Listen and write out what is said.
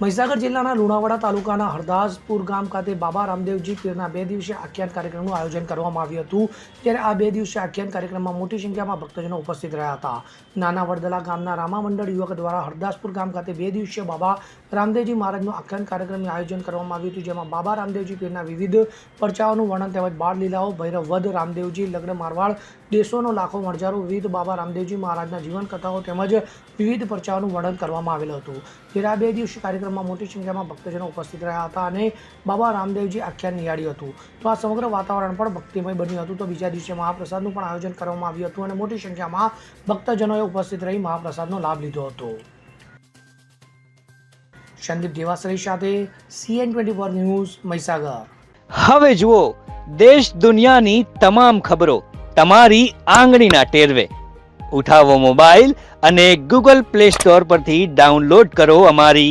મહીસાગર જિલ્લાના લુણાવાડા તાલુકાના હરદાસપુર ગામ ખાતે બાબા રામદેવજી પીરના બે દિવસીય આખ્યાન કાર્યક્રમનું આયોજન કરવામાં આવ્યું હતું ત્યારે આ બે દિવસીય આખ્યાન કાર્યક્રમમાં મોટી સંખ્યામાં ભક્તજનો ઉપસ્થિત રહ્યા હતા. નાના વડદલા ગામના રામા મંડળ યુવક દ્વારા હરદાસપુર ગામ ખાતે બે દિવસીય બાબા રામદેવજી મહારાજનું આખ્યાન કાર્યક્રમનું આયોજન કરવામાં આવ્યું હતું, જેમાં બાબા રામદેવજી પીરના વિવિધ પરચાઓનું વર્ણન તેમજ બાળ લીલાઓ ભૈરવ વધ રામદેવજી, લગ્ન મારવાડ, દેશોનો લાખો મણજારો, વિવિધ બાબા રામદેવજી મહારાજના જીવન કથાઓ તેમજ વિવિધ પરચાઓનું વર્ણન કરવામાં આવેલું હતું. જ્યારે આ બે દિવસીય કાર્યક્રમમાં મોટી સંખ્યામાં ભક્તજનો ઉપસ્થિત રહ્યા હતા અને બાબા રામદેવજી આખ્યાન નિહાળ્યું હતું. તો આ સમગ્ર વાતાવરણ પણ ભક્તિમય બન્યું હતું. તો બીજા દિવસે મહાપ્રસાદનું પણ આયોજન કરવામાં આવ્યું હતું અને મોટી સંખ્યામાં ભક્તજનોએ ઉપસ્થિત રહી મહાપ્રસાદનો લાભ લીધો હતો. સંદીપ દેવાસરી સાથે CN twenty four news Mahisagar. હવે જુઓ, દેશ દુનિયાની તમામ ખબરો તમારી આંગળીના ટેરવે. ઉઠાવો મોબાઈલ અને ગૂગલ પ્લે સ્ટોર પરથી ડાઉનલોડ કરો અમારી